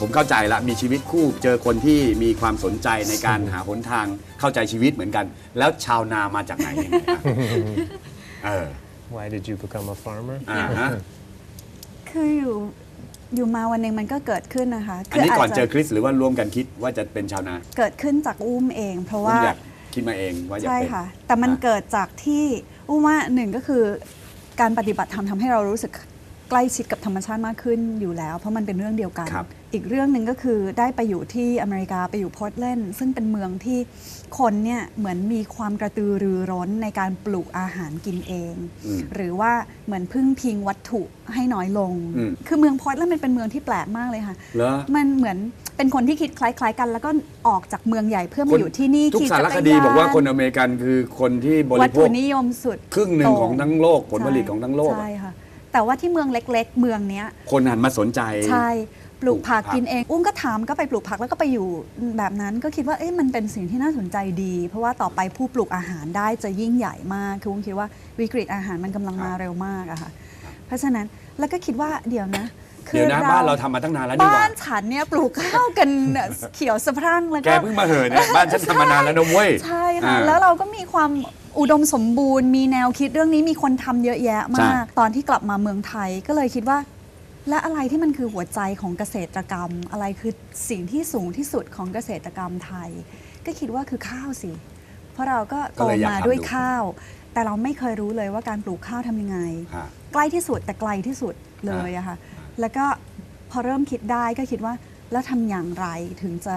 ผมเข้าใจละมีชีวิตคู่เจอคนที่มีความสนใจในการหาหนทางเข้าใจชีวิตเหมือนกัน แล้วชาวนามาจากไหนยังไงครับ เออ Why did you become a farmer? อ่าฮะคืออยู่อยู่มาวันหนึ่งมันก็เกิดขึ้นนะคะอันนี้คืาจก่อนจะเจอคริสหรือว่าร่วมกันคิดว่าจะเป็นชาวนาเกิดขึ้นจากอุ้มเอง เพราะผมว่าอยากคิดมาเองว่าอยากใช่เป็น ค่ะ แต่มันอะ เกิดจากที่อุ้มว่าหนึ่งก็คือการปฏิบัติธรรมทำให้เรารู้สึก ใกล้ชิดกับธรรมชาติมากขึ้นอยู่แล้ว เพราะมันเป็นเรื่องเดียวกัน ครับอีกเรื่องหนึ่งก็คือได้ไปอยู่ที่อเมริกาไปอยู่พอร์ตแลนด์ซึ่งเป็นเมืองที่คนเนี่ยเหมือนมีความกระตือรือร้นในการปลูกอาหารกินเอง อืมหรือว่าเหมือนพึ่งพิงวัตถุให้น้อยลง อืม คือเมืองพอร์ตแลนด์มันเป็นเมืองที่แปลกมากเลยค่ะ เหรอ มันเหมือนเป็นคนที่คิดคล้ายๆกัน แล้วก็ออกจากเมืองใหญ่เพื่อคมานอยู่ที่นี่ทุกขี่สารจักครดียนบอกว่าคนอเมริกันคือคนที่บวัริตโภถุคนิยมสุดครึ่งหนึ่งของทั้งโลกผลผลิตของทั้งโลกใช่ค่ะ แต่ว่าที่เมืองเล็ก ๆ เมืองเนี้ยคนหันมาสนใจ ใช่ปลูกผักปลูกผักกินเอง อุ้มก็ถามก็ไปปลูกผักแล้วก็ไปอยู่แบบนั้นก็คิดว่าเอ๊ะมันเป็นสิ่งที่น่าสนใจดี เพราะว่าต่อไปผู้ปลูกอาหารได้จะยิ่งใหญ่มาก คืออุ้มคิดว่าวิกฤตอาหารมันกำลังมาเร็วมากอะค่ะ เพราะฉะนั้นแล้วก็คิดว่าเดี๋ยวนะเดี๋ยวนะบ้านเราทำมาตั้งนานแล้วนี่หบ้าว่านฉันเนี่ยปลูกข้าวกันเขียวสะพรั่งแล้วแกก็เพิ่งมาเหอะเนี่ยบ้านฉันทำมานานแล้วนะเว้ยใช่ค่ะอ่าแล้วเราก็มีความ อุดมสมบูรณ์มีแนวคิดเรื่องนี้มีคนทำเยอะแยะใช่มาก ตอนที่กลับมาเมืองไทยก็เลยคิดว่า และอะไรที่มันคือหัวใจของเกษตรกรรม อะไรคือสิ่งที่สูงที่สุดของเกษตรกรรมไทย ก็คิดว่าคือข้าวสิ เพราะเราก็โตมาด้วยข้าว แต่เราไม่เคยรู้เลยว่าการปลูกข้าวทำยังไงฮะใกล้ที่สุดแต่ไกลที่สุดเลยอะค่ะแล้วก็พอเริ่มคิดได้ก็คิดว่าแล้วทำอย่างไรถึงจะ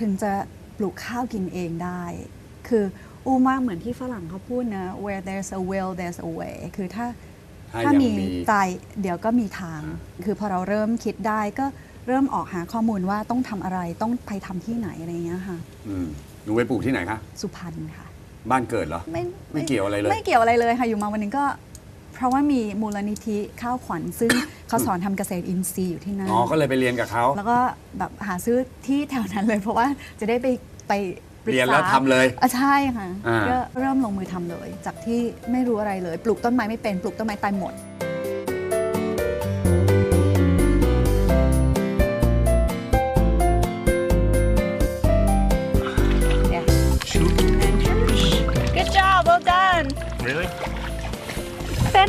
ถึงจะปลูกข้าวกินเองได้ คือ อูมว่าเหมือนที่ฝรั่งเขาพูดนะ where there's a will there's a way คือถ้าถ้าถ้ายังมีมีใจเดี๋ยวก็มีทาง คือพอเราเริ่มคิดได้ก็เริ่มออกหาข้อมูลว่าต้องทำอะไรต้องไปทำที่ไหนอะไรอย่างเงี้ยค่ะอืมหนูไปปลูกที่ไหนคะสุพรรณค่ะ บ้านเกิดเหรอไม่ไม่เกี่ยวอะไรเลยไม่เกี่ยวอะไรเลยค่ะอยู่มาวันหนึงก็ เพราะว่ามีมูลนิธิข้าวขวัญซึ่งเขาสอนทำเกษตรอินทรีย์อยู่ที่นั่นอ๋อก็เลยไปเรียนกับเขาแล้วก็แบบหาซื้อที่แถวนั้นเลย เพราะว่าจะได้ไปไป ปรึกษาเรียนแล้วทำเลยอะใช่ค่ะอ่า ก็เริ่มลงมือทำเลย จากที่ไม่รู้อะไรเลย ปลูกต้นไม้ไม่เป็นปลูกต้นไม้ตายหมด Good job well done Really? เป็น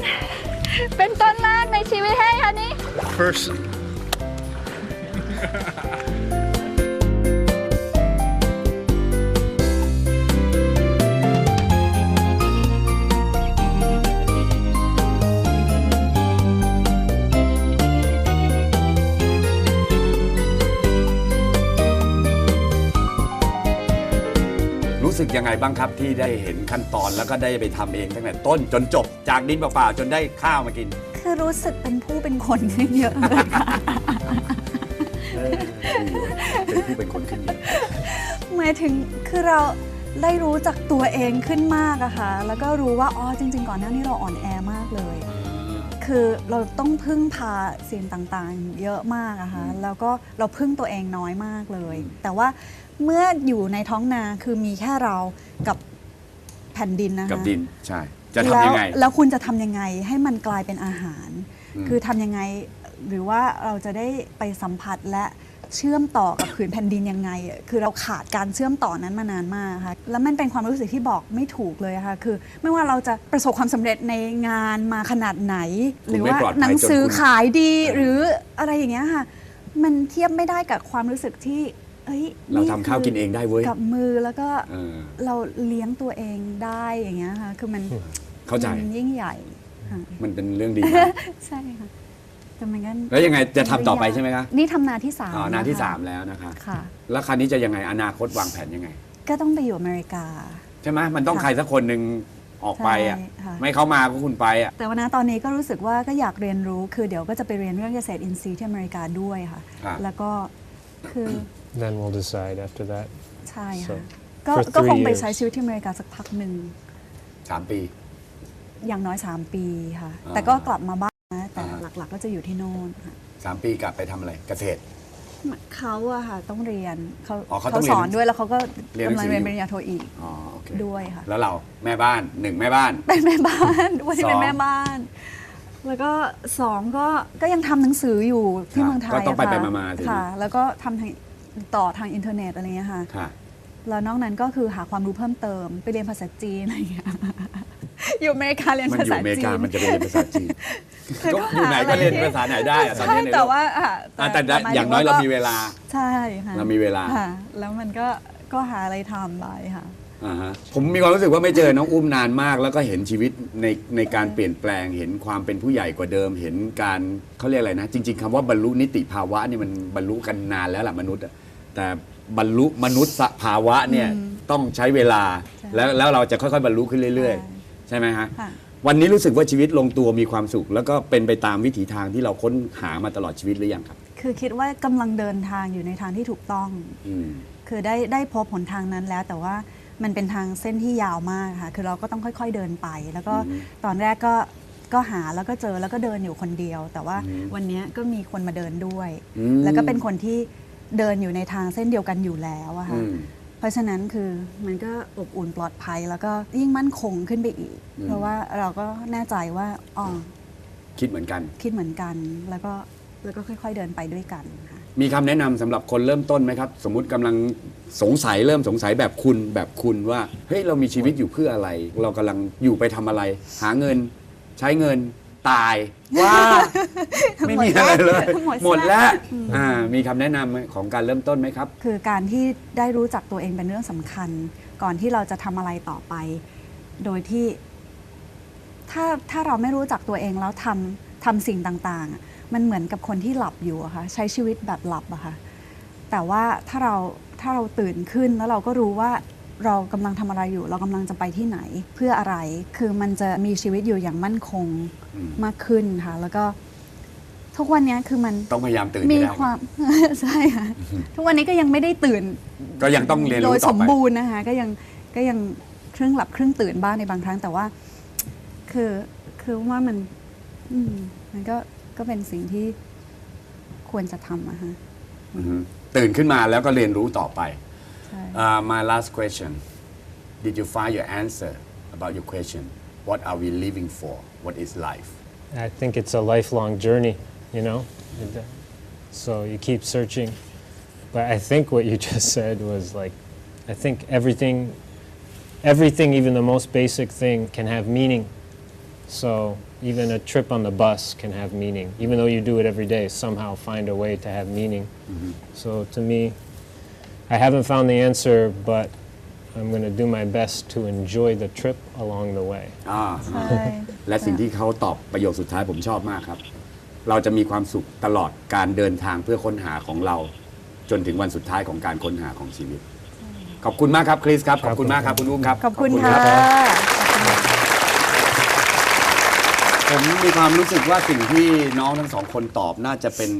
เป็นต้นแรกในชีวิตให้ค่ะนี่ First. สึกยังไงบ้างครับที่ได้เห็นขั้นตอนแล้วก็ได้ไปทำเองตั้งแต่ต้นจนจบจากดินเปล่าๆจนได้ข้าวมากิน คือรู้สึกเป็นผู้เป็นคนขึ้นเยอะเลยค่ะเออดีเว้ยเป็นผู้เป็นคนขึ้นเยอะหมายถึงคือเราได้รู้จักตัวเองขึ้นมากอะค่ะ แล้วก็รู้ว่าอ๋อจริง ๆ ก่อนหน้านี้เราอ่อนแอมากเลย คือเราต้องพึ่งพาสิ่งต่างๆ เยอะมากอะค่ะแล้วก็เราพึ่งตัวเองน้อยมากเลย แต่ว่า เมื่ออยู่ในท้องนาคือมีแค่เรากับแผ่นดินนะคะกับดินใช่ จะทำยังไง แล้วแล้วคุณจะทำยังไงให้มันกลายเป็นอาหาร อืม คือทำยังไงหรือว่าเราจะได้ไปสัมผัสและเชื่อมต่อกับผืนแผ่นดินยังไงอะคือเราขาดการเชื่อมต่อนั้นมานานมากค่ะแล้วมันเป็นความรู้สึกที่บอกไม่ถูกเลยค่ะคือ ไม่ว่าเราจะประสบความสำเร็จในงานมาขนาดไหนคุณหรือไม่ว่าปลอดภัยหนังสือจนคุณขายดีหรืออะไรอย่างเงี้ยค่ะ มันเทียบไม่ได้กับความรู้สึกที่ เอ้ยเราทำข้าวกินเองได้เว้ยกับมือแล้วก็เออเราเลี้ยงตัวเองได้อย่างเงี้ยค่ะคือมันเข้าใจมันยิ่งใหญ่ค่ะมันเป็นเรื่องดีนะใช่ค่ะแต่มันก็แล้วยังไงจะทำต่อไปใช่ไหมคะนี่ทำนาที่สามอ๋อนาที่ะคะ3แล้วนะคะค่ะแล้วคราวนี้จะยังไงอนาคตวางแผนยังไง ก็ต้องไปอยู่อเมริกา ใช่ไหมมันต้องค่ะใครสักคนหนึ่งออกไปอะใช่ค่ะไม่เขามาก็คุณไปอะแต่วันนั้นตอนนี้ก็รู้สึกว่าก็อยากเรียนรู้คือเดี๋ยวก็จะไปเรียนเรื่องเกษตรอินทรีย์ที่อเมริกาด้วยค่ะครับแล้วก็คือ Then we'll decide after that. ใช่ So, ค่ะก็ for ก็ three คงไป years ใช้ชีวิตที่อเมริกาสักพักหนึ่ง สามปี อย่างน้อย 3 ปีค่ะ อ่าแต่ก็กลับมาบ้านนะ แต่อ่า หลักๆก็จะอยู่ที่โน่นค่ะสามปีกลับไปทำอะไรเกษตร เขาอะค่ะ ต้องเรียนเขาอ๋อเขาต้องเขาสอนเรียนด้วยแล้วเขาก็เรียนหนังกำลัสืงอ เรียนอยู่ปริญญาโทอีกอ๋อโอเคด้วยค่ะ แล้วเราแม่บ้านหนึ่งแม่บ้าน เป็นแม่บ้านวันที่สเป็อนงแม่บ้าน แล้วก็สองก็ก็ยังทำหนังสืออยู่ที่เมืองไทยก็ต้องไปะค่ะไปมาๆถึง ค่ะ แล้วก็ทำทาง ต่อทางอินเทอร์เน็ตอะไรเงี้ยค่ะ ค่ะ แล้วนอกนั้นก็คือหาความรู้เพิ่มเติมไปเรียนภาษาจีนอะไรอย่างเงี้ย อยู่อเมริกาเรียนมันภาอยู่ษาอเมริจีกาน มันจะไปเรียนภาษาจีนแล้วก็ก็อยู่ไหนหาก็เรียนอะไรที่ภาษาไหนได้อะตอนใช่นี้ในโลกแต่ว่าอะอะแต่หมอย่างน้อยถึเราว่มีเวลา ใช่ค่ะเรามีเวลา ค่ะแล้วมันก็ก็หาอะไรทำไปค่ะ อ่าฮะ ผมมีความรู้สึกว่าไม่เจอน้องอุ้มนานมาก แล้วก็เห็นชีวิตในในการเปลี่ยนแปลง เห็นความเป็นผู้ใหญ่กว่าเดิม เห็นการเขาเรียกอะไรนะ จริง ๆคำว่าบรรลุนิติภาวะนี่มันบรรลุกันนานแล้วล่ะมนุษย์อะแต่บรรลุมนุษย์ภาวะเนี่ยต้องใช้เวลา ใช่แล้วแล้วเราจะค่อยๆ บรรลุขึ้นเรื่อยใช่ๆใช่ไหมฮะค่ะ วันนี้รู้สึกว่าชีวิตลงตัวมีความสุข แล้วก็เป็นไปตามวิถีทางที่เราค้นหามาตลอดชีวิตหรือยังครับ คือคิดว่ากำลังเดินทางอยู่ในทางที่ถูกต้อง อืม คือได้ได้พบหนทางนั้นแล้วแต่ว่า มันเป็นทางเส้นที่ยาวมากค่ะ คือเราก็ต้องค่อย ๆเดินไป แล้วก็อืมตอนแรกก็ก็หาแล้วก็เจอแล้วก็เดินอยู่คนเดียว แต่ว่าอืมวันเนี้ยก็มีคนมาเดินด้วยอืมแล้วก็เป็นคนที่เดินอยู่ในทางเส้นเดียวกันอยู่แล้วอะค่ะอืมเพราะฉะนั้นคือมันก็อบอุ่นปลอดภัยแล้วก็ยิ่งมั่นคงขึ้นไปอีกอืมเพราะว่าเราก็แน่ใจว่าอ๋อคิดเหมือนกัน คิดเหมือนกันแล้วก็แล้วก็ค่อย ๆเดินไปด้วยกันค่ะ มีคำแนะนำสำหรับคนเริ่มต้นไหมครับ สมมุติกำลังสงสัยเริ่มสงสัยแบบคุณแบบคุณว่าเฮ้ยเรามีชีวิตอยู่เพื่ออะไร เรากำลังอยู่ไปทำอะไร หาเงิน ใช้เงินตายว่าไม่มีอะไรเลย หมดแล้ว หมดแล้วอ่ามีคำแนะนำของการเริ่มต้นไหมครับ คือการที่ได้รู้จักตัวเองเป็นเรื่องสำคัญ ก่อนที่เราจะทำอะไรต่อไป โดยที่ ถ้าถ้าเราไม่รู้จักตัวเองแล้วทำทำสิ่งต่างๆอะ มันเหมือนกับคนที่หลับอยู่อะค่ะใช้ชีวิตแบบหลับอะค่ะแต่ว่าถ้าเราถ้าเราตื่นขึ้นแล้วเราก็รู้ว่าเรากำลังทำอะไรอยู่ เรากำลังจะไปที่ไหนเพื่ออะไร คือมันจะมีชีวิตอยู่อย่างมั่นคงอืมมากขึ้นค่ะ แล้วก็ทุกวันเนี้ยคือมันต้องพยายามตื่นมีให้ได้ความใช่ค่ะทุกวันนี้ก็ยังไม่ได้ตื่น ก็ยังต้องเรียนโดรู้ยต่สอมไปบูรณ์นะคะก็ยังก็ยังครึ่งหลับครึ่งตื่นบ้างในบางครั้งแต่ว่า คือคือว่ามันอืมมันก็ ก็เป็นสิ่งที่ควรจะทำอะฮะอือฮึตื่นขึ้นมาแล้วก็เรียนรู้ต่อไป ใช่ Uh, my last question Did you find your answer about your question What are we living for What is life I think it's a lifelong journey, you know? And, uh, So you keep searching. But I think what you just said was like, I think everything, everything, even the most basic thing, can have meaning. So even a trip on the bus can have meaning. Even though you do it every day, somehow find a way to have meaning. So to me, I haven't found the answer, but I'm going to do my best to enjoy the trip along the way. อ่า ใช่ และสิ่งที่เขาตอบประโยคสุดท้ายผมชอบมากครับ เราจะมีความสุขตลอดการเดินทางเพื่อค้นหาของเรา จนถึงวันสุดท้ายของการค้นหาของชีวิต ขอบคุณมากครับคริสครับ ขอบคุณมากครับคุณอุ้มครับ ขอบคุณ รั ค่ะ ผมมีความรู้สึกว่าสิ่งที่น้องทั้งสองคนตอบน่าจะเป็น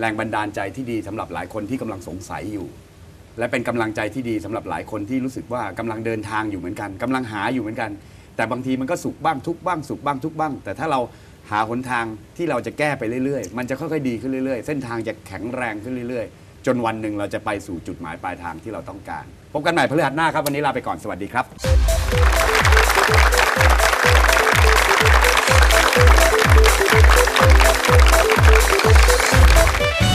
แรงบันดาลใจที่ดีสำหรับหลายคนที่กำลังสงสัยอยู่ และเป็นกำลังใจที่ดีสำหรับหลายคนที่รู้สึกว่ากำลังเดินทางอยู่เหมือนกันกำลังหาอยู่เหมือนกัน แต่บางทีมันก็สุขบ้างทุกข์บ้างสุขบ้างทุกข์บ้าง แต่ถ้าเราหาหนทางที่เราจะแก้ไปเรื่อยๆ มันจะค่อยๆดีขึ้นเรื่อยๆ เส้นทางจะแข็งแรงขึ้นเรื่อยๆ จนวันหนึ่งเราจะไปสู่จุดหมายปลายทางที่เราต้องการ พบกันใหม่พฤหัสหน้าครับวันนี้ลาไปก่อนสวัสดีครับ なに?